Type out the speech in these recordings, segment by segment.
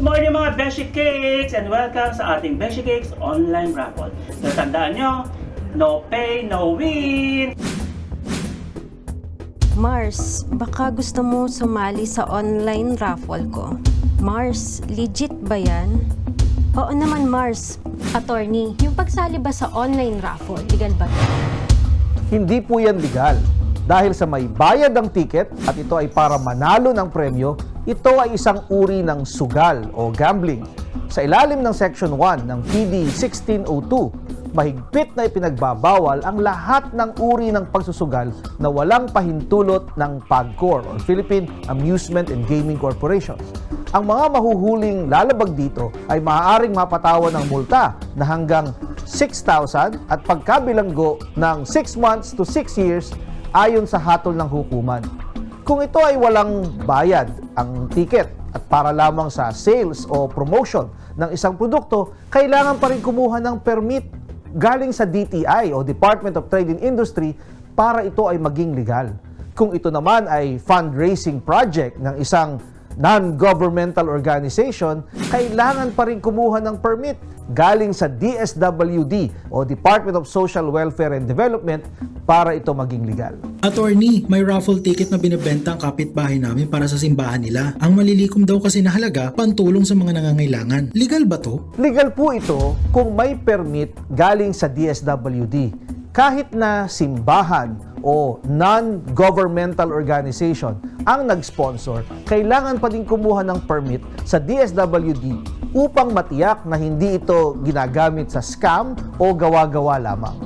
Good morning mga Beshi Cakes and welcome sa ating Beshi Cakes online raffle. So tandaan nyo, no pay, no win! Mars, baka gusto mo sumali sa online raffle ko. Mars, legit ba yan? Oo naman Mars. Attorney, yung pagsali ba sa online raffle, legal ba? Hindi po yan legal. Dahil sa may bayad ang ticket at ito ay para manalo ng premyo, ito ay isang uri ng sugal o gambling. Sa ilalim ng Section 1 ng PD 1602, mahigpit na ipinagbabawal ang lahat ng uri ng pagsusugal na walang pahintulot ng PAGCOR or Philippine Amusement and Gaming Corporation. Ang mga mahuhuling lalabag dito ay maaaring mapatawan ng multa na hanggang 6,000 at pagkabilanggo ng 6 months to 6 years ayon sa hatol ng hukuman. Kung ito ay walang bayad ang ticket at para lamang sa sales o promotion ng isang produkto, kailangan pa rin kumuha ng permit galing sa DTI o Department of Trade and Industry para ito ay maging legal. Kung ito naman ay fundraising project ng isang non-governmental organization, kailangan pa rin kumuha ng permit galing sa DSWD o Department of Social Welfare and Development para ito maging legal. Attorney, may raffle ticket na binebenta ang kapitbahay namin para sa simbahan nila. Ang malilikom daw kasi na halaga, pantulong sa mga nangangailangan. Legal ba to? Legal po ito kung may permit galing sa DSWD. Kahit na simbahan o non-governmental organization ang nag-sponsor, kailangan pa din kumuha ng permit sa DSWD upang matiyak na hindi ito ginagamit sa scam o gawa-gawa lamang.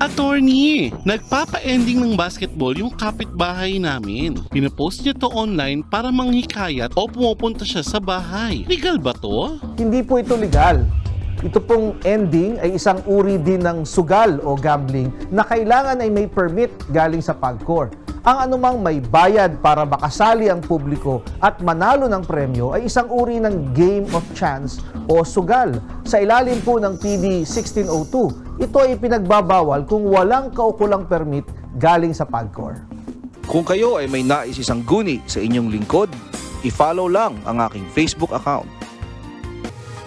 Attorney, nagpapa-ending ng basketball yung kapitbahay namin. Pinapost niya to online para manghikayat o pumupunta siya sa bahay. Legal ba to? Hindi po ito legal. Ito pong ending ay isang uri din ng sugal o gambling na kailangan ay may permit galing sa PAGCOR. Ang anumang may bayad para makasali ang publiko at manalo ng premyo ay isang uri ng game of chance o sugal. Sa ilalim po ng PD 1602, ito ay pinagbabawal kung walang kaukulang permit galing sa PAGCOR. Kung kayo ay may nais isang guni sa inyong lingkod, i-follow lang ang aking Facebook account.